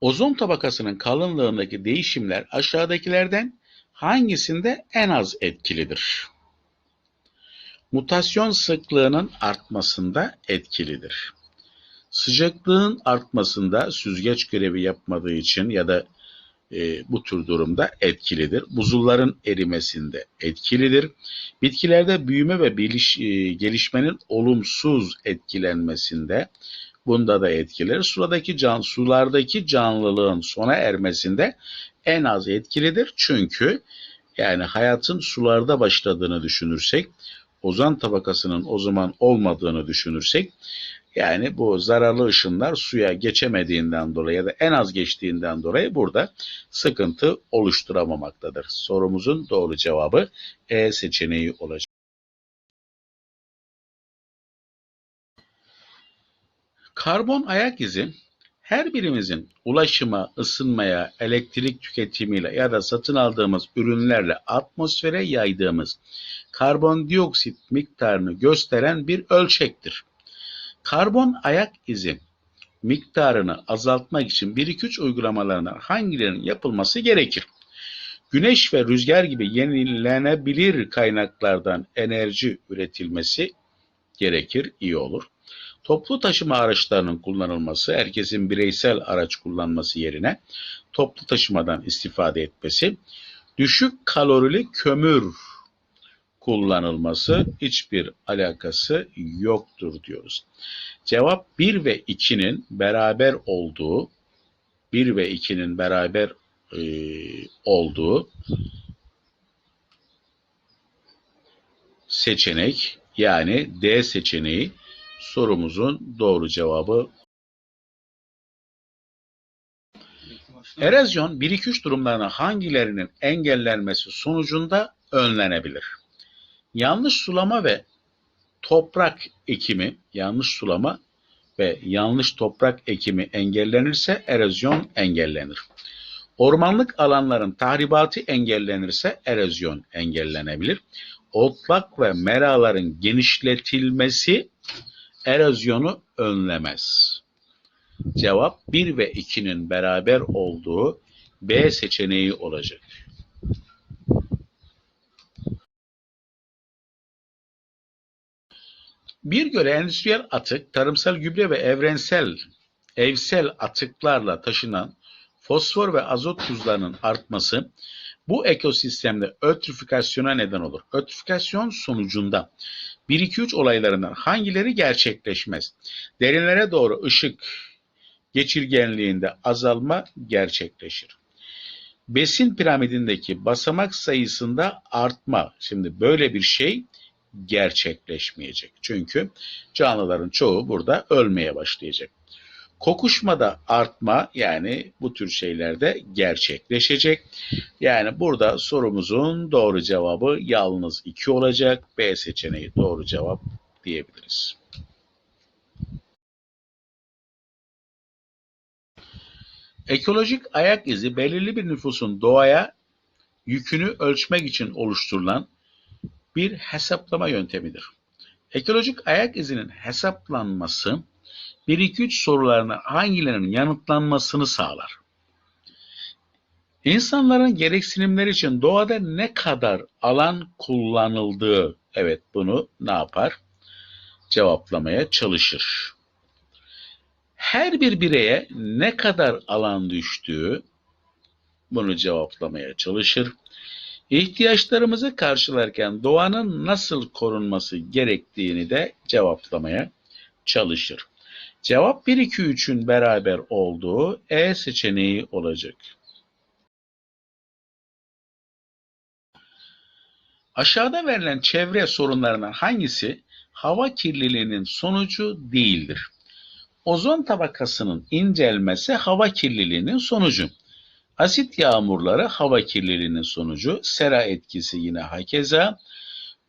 Ozon tabakasının kalınlığındaki değişimler aşağıdakilerden hangisinde en az etkilidir? Mutasyon sıklığının artmasında etkilidir. Sıcaklığın artmasında süzgeç görevi yapmadığı için ya da e, bu tür durumda etkilidir. Buzulların erimesinde etkilidir. Bitkilerde büyüme ve biliş, e, gelişmenin olumsuz etkilenmesinde bunda da etkileri. Sulardaki can, sulardaki canlılığın sona ermesinde en az etkilidir. Çünkü yani hayatın sularda başladığını düşünürsek, ozon tabakasının o zaman olmadığını düşünürsek, yani bu zararlı ışınlar suya geçemediğinden dolayı ya da en az geçtiğinden dolayı burada sıkıntı oluşturamamaktadır. Sorumuzun doğru cevabı E seçeneği olacak. Karbon ayak izi her birimizin ulaşıma, ısınmaya, elektrik tüketimiyle ya da satın aldığımız ürünlerle atmosfere yaydığımız karbondioksit miktarını gösteren bir ölçektir. Karbon ayak izi miktarını azaltmak için 1-2-3 uygulamalarından hangilerinin yapılması gerekir? Güneş ve rüzgar gibi yenilenebilir kaynaklardan enerji üretilmesi gerekir, iyi olur. Toplu taşıma araçlarının kullanılması, herkesin bireysel araç kullanması yerine toplu taşımadan istifade etmesi, düşük kalorili kömür kullanılması hiçbir alakası yoktur diyoruz. Cevap 1 ve 2'nin beraber olduğu 1 ve 2'nin beraber e, olduğu seçenek yani D seçeneği sorumuzun doğru cevabı. Erozyon 1-2-3 durumlarına hangilerinin engellenmesi sonucunda önlenebilir? Yanlış sulama ve toprak ekimi, yanlış sulama ve yanlış toprak ekimi engellenirse erozyon engellenir. Ormanlık alanların tahribatı engellenirse erozyon engellenebilir. Otlak ve meraların genişletilmesi erozyonu önlemez. Cevap 1 ve 2'nin beraber olduğu B seçeneği olacak. Bir göre endüstriyel atık, tarımsal gübre ve evrensel, evsel atıklarla taşınan fosfor ve azot tuzlarının artması bu ekosistemde ötrifikasyona neden olur. Ötrifikasyon sonucunda 1-2-3 olaylarından hangileri gerçekleşmez? Derinlere doğru ışık geçirgenliğinde azalma gerçekleşir. Besin piramidindeki basamak sayısında artma. Şimdi böyle bir şey gerçekleşmeyecek. Çünkü canlıların çoğu burada ölmeye başlayacak. Kokuşmada artma yani bu tür şeylerde gerçekleşecek. Yani burada sorumuzun doğru cevabı yalnız 2 olacak. B seçeneği doğru cevap diyebiliriz. Ekolojik ayak izi belirli bir nüfusun doğaya yükünü ölçmek için oluşturulan bir hesaplama yöntemidir. Ekolojik ayak izinin hesaplanması 1-2-3 sorularına hangilerinin yanıtlanmasını sağlar. İnsanların gereksinimleri için doğada ne kadar alan kullanıldığı, evet bunu ne yapar? Cevaplamaya çalışır. Her bir bireye ne kadar alan düştüğü, bunu cevaplamaya çalışır. İhtiyaçlarımızı karşılarken doğanın nasıl korunması gerektiğini de cevaplamaya çalışır. Cevap 1, 2, 3'ün beraber olduğu E seçeneği olacak. Aşağıda verilen çevre sorunlarından hangisi hava kirliliğinin sonucu değildir? Ozon tabakasının incelmesi hava kirliliğinin sonucu. Asit yağmurları hava kirliliğinin sonucu. Sera etkisi yine hakeza.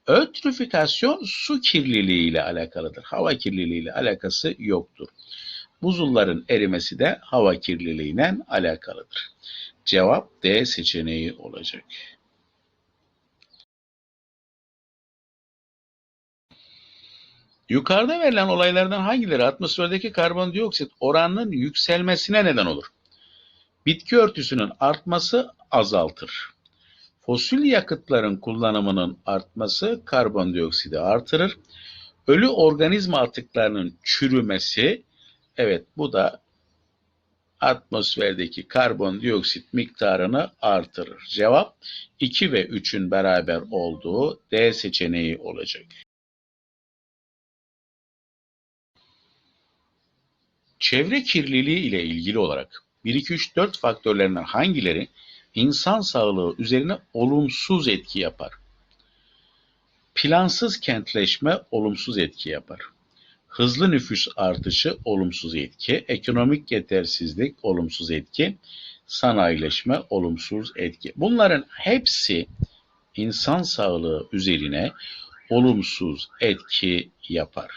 Ötrifikasyon su kirliliği ile alakalıdır. Hava kirliliği ile alakası yoktur. Buzulların erimesi de hava kirliliğiyle alakalıdır. Cevap D seçeneği olacak. Yukarıda verilen olaylardan hangileri atmosferdeki karbondioksit oranının yükselmesine neden olur? Bitki örtüsünün artması azaltır. Fosil yakıtların kullanımının artması karbondioksidi artırır. Ölü organizma atıklarının çürümesi, evet bu da atmosferdeki karbondioksit miktarını artırır. Cevap 2 ve 3'ün beraber olduğu D seçeneği olacak. Çevre kirliliği ile ilgili olarak 1, 2, 3, 4 faktörlerinden hangileri insan sağlığı üzerine olumsuz etki yapar? Plansız kentleşme olumsuz etki yapar. Hızlı nüfus artışı olumsuz etki, ekonomik yetersizlik olumsuz etki, sanayileşme olumsuz etki. Bunların hepsi insan sağlığı üzerine olumsuz etki yapar.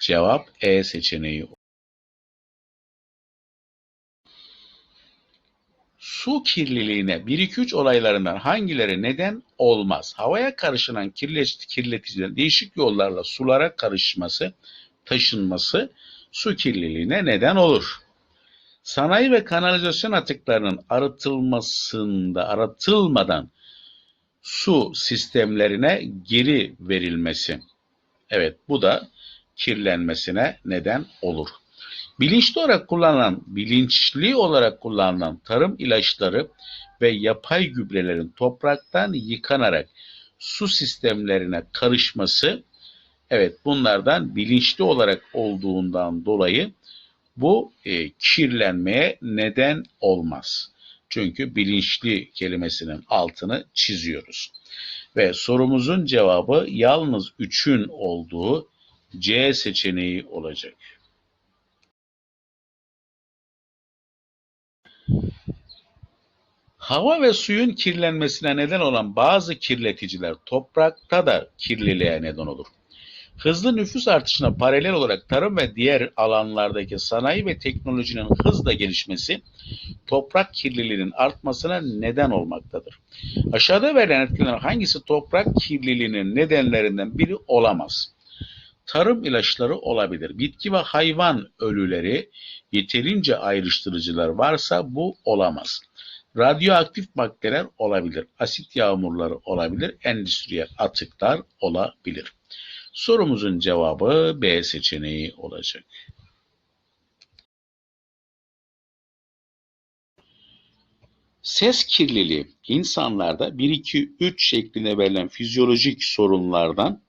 Cevap E seçeneği. Su kirliliğine 1-2-3 olaylarından hangileri neden olmaz? Havaya karışılan kirlet kirleticilerin değişik yollarla sulara karışması, taşınması su kirliliğine neden olur. Sanayi ve kanalizasyon atıklarının arıtılmasında, aratılmadan su sistemlerine geri verilmesi. Evet bu da kirlenmesine neden olur. Bilinçli olarak kullanılan, bilinçli olarak kullanılan tarım ilaçları ve yapay gübrelerin topraktan yıkanarak su sistemlerine karışması, evet bunlardan bilinçli olarak olduğundan dolayı bu e, kirlenmeye neden olmaz. Çünkü bilinçli kelimesinin altını çiziyoruz. Ve sorumuzun cevabı yalnız 3'ün olduğu C seçeneği olacak. Hava ve suyun kirlenmesine neden olan bazı kirleticiler toprakta da kirliliğe neden olur. Hızlı nüfus artışına paralel olarak tarım ve diğer alanlardaki sanayi ve teknolojinin hızla gelişmesi toprak kirliliğinin artmasına neden olmaktadır. Aşağıda verilen etkiler hangisi toprak kirliliğinin nedenlerinden biri olamaz? Tarım ilaçları olabilir. Bitki ve hayvan ölüleri yeterince ayrıştırıcılar varsa bu olamaz. Radyoaktif maddeler olabilir. Asit yağmurları olabilir. Endüstriyel atıklar olabilir. Sorumuzun cevabı B seçeneği olacak. Ses kirliliği insanlarda 1 2 3 şeklinde verilen fizyolojik sorunlardan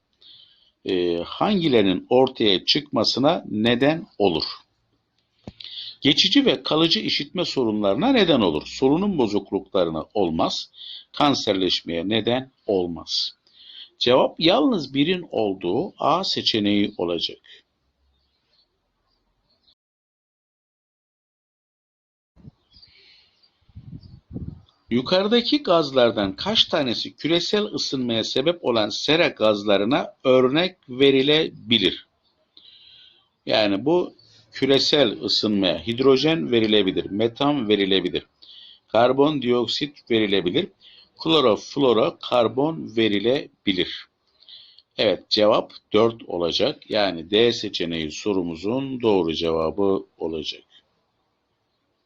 e, hangilerinin ortaya çıkmasına neden olur? Geçici ve kalıcı işitme sorunlarına neden olur. Solunum bozukluklarına olmaz. Kanserleşmeye neden olmaz. Cevap yalnız birin olduğu A seçeneği olacak. Yukarıdaki gazlardan kaç tanesi küresel ısınmaya sebep olan sera gazlarına örnek verilebilir? Yani bu küresel ısınmaya hidrojen verilebilir, metan verilebilir, karbondioksit verilebilir, kloroflorokarbon verilebilir. Evet cevap 4 olacak. Yani D seçeneği sorumuzun doğru cevabı olacak.